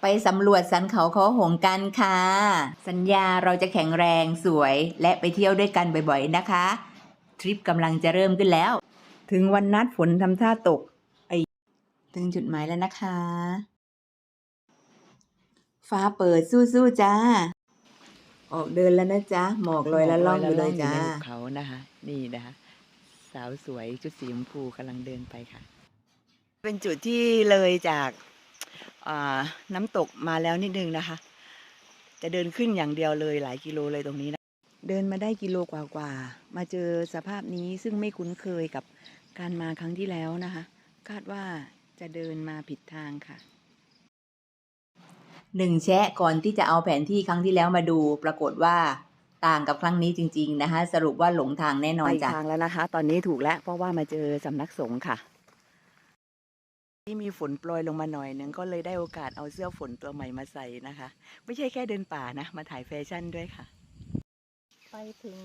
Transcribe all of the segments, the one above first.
ไปสำรวจสันเขาเขาหงกันค่ะ สัญญาเราจะแข็งแรงสวยและไปเที่ยวด้วยกันบ่อยๆนะคะ ทริปกำลังจะเริ่มขึ้นแล้ว ถึงวันนัดฝนทำท่าตก ไอถึงจุดหมายแล้วนะคะ ฟ้าเปิดสู้ๆจ้า ออกเดินแล้วนะจ๊ะ หมอกลอยละล่องอยู่เลยจ้าในหุบเขานะคะ นี่นะคะ สาวสวยชุดสีชมพูกำลังเดินไปค่ะ เป็นจุดที่เลยจากอ่า น้ำตกมาแล้วนิดนึงนะคะ จะเดินขึ้นอย่างเดียวเลยหลายกิโลเลยตรงนี้นะเดินมาได้กิโลกว่าๆมาเจอสภาพนี้ซึ่งไม่คุ้นเคยกับการมาครั้งที่แล้วนะคะ คาดว่าจะเดินมาผิดทางค่ะหนึ่งแชะก่อนที่จะเอาแผนที่ครั้งที่แล้วมาดู ปรากฏว่าต่างกับครั้งนี้จริง ๆ นะคะ สรุปว่าหลงทางแน่นอนไปจ้ะทางแล้วนะคะ ตอนนี้ถูกแล้วเพราะว่ามาเจอสำนักสงฆ์ค่ะ ที่มีฝนโปรยลงมาหน่อยหนึงก็เลยได้โอกาสเอาเสื้อฝนตัวใหม่มาใส่นะคะ ไม่ใช่แค่เดินป่านะ มาถ่ายแฟชั่นด้วยค่ะ ไปถึง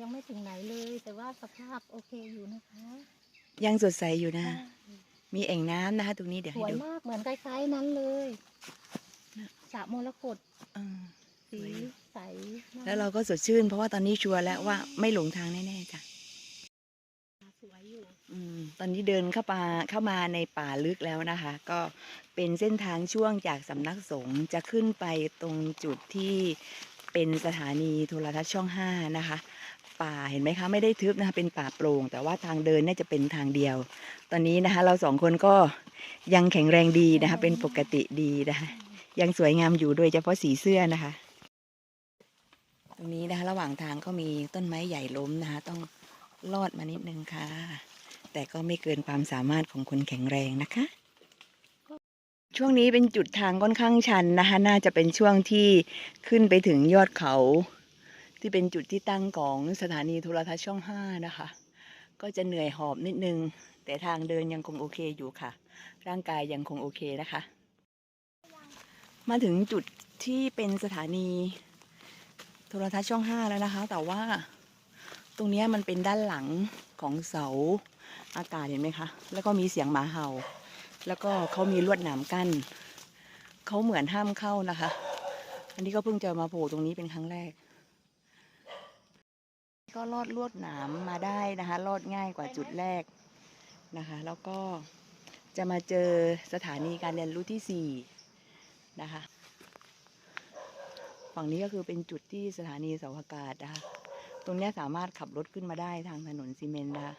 ยังไม่ถึงไหนเลย แต่ว่าสภาพโอเคอยู่นะคะ ยังสดใสอยู่นะ มีแอ่งน้ำนะคะ ตรงนี้เดี๋ยวสให้วยดู มากเหมือนคล้ายๆนั้นเลยสระมรกตเออสีใสมกแล้วเราก็สดชื่น เพราะว่าตอนนี้ชัวร์แล้วว่าไม่หลงทางแน่ๆจ้ะ สวยอยู่ อืมตอนนี้เดินเข้ามาเข้ามาในป่าลึกแล้วนะคะ ก็เป็นเส้นทางช่วงจากสำนักสงฆ์จะขึ้นไปตรงจุดที่เป็นสถานีโทรทัศน์ช่องห้านะคะ ป่าเห็นไหมคะ ไม่ได้ทึบนะคะเป็นป่าโปร่ง แต่ว่าทางเดินเนี่ยจะเป็นทางเดียว ตอนนี้นะคะ เราสองคนก็ยังแข็งแรงดีนะคะ เป็นปกติดีนะคะ ยังสวยงามอยู่โดยเฉพาะสีเสื้อนะคะ ตรงนี้นะคะ ระหว่างทางก็มีต้นไม้ใหญ่ล้มนะคะ ต้อง ลอดมานิดนึงค่ะ แต่ก็ไม่เกินความสามารถของคนแข็งแรงนะคะ ช่วงนี้เป็นจุดทางค่อนข้างชันนะคะ น่าจะเป็นช่วงที่ขึ้นไปถึงยอดเขา ที่เป็นจุดที่ตั้งของสถานีโทรทัศน์ช่องห้านะคะ ก็จะเหนื่อยหอบนิดนึง แต่ทางเดินยังคงโอเคอยู่ค่ะ ร่างกายยังคงโอเคนะคะ มาถึงจุดที่เป็นสถานีโทรทัศน์ช่องห้าแล้วนะคะ แต่ว่า ตรงนี้มันเป็นด้านหลังของเสาอากาศเห็นไหมคะ แล้วก็มีเสียงหมาเห่า แล้วก็เขามีลวดหนามกั้นเขาเหมือนห้ามเข้านะคะ อันนี้ก็เพิ่งจะมาโผล่ตรงนี้เป็นครั้งแรก ก็ลอดลวดหนามมาได้นะคะลอดง่ายกว่าจุดแรกนะคะ แล้วก็จะมาเจอสถานีการเรียนรู้ที่สี่นะคะ ฝั่งนี้ก็คือเป็นจุดที่สถานีเสาอากาศนะคะ ตรงนี้สามารถขับรถขึ้นมาได้ทางถนนซีเมนต์นะคะ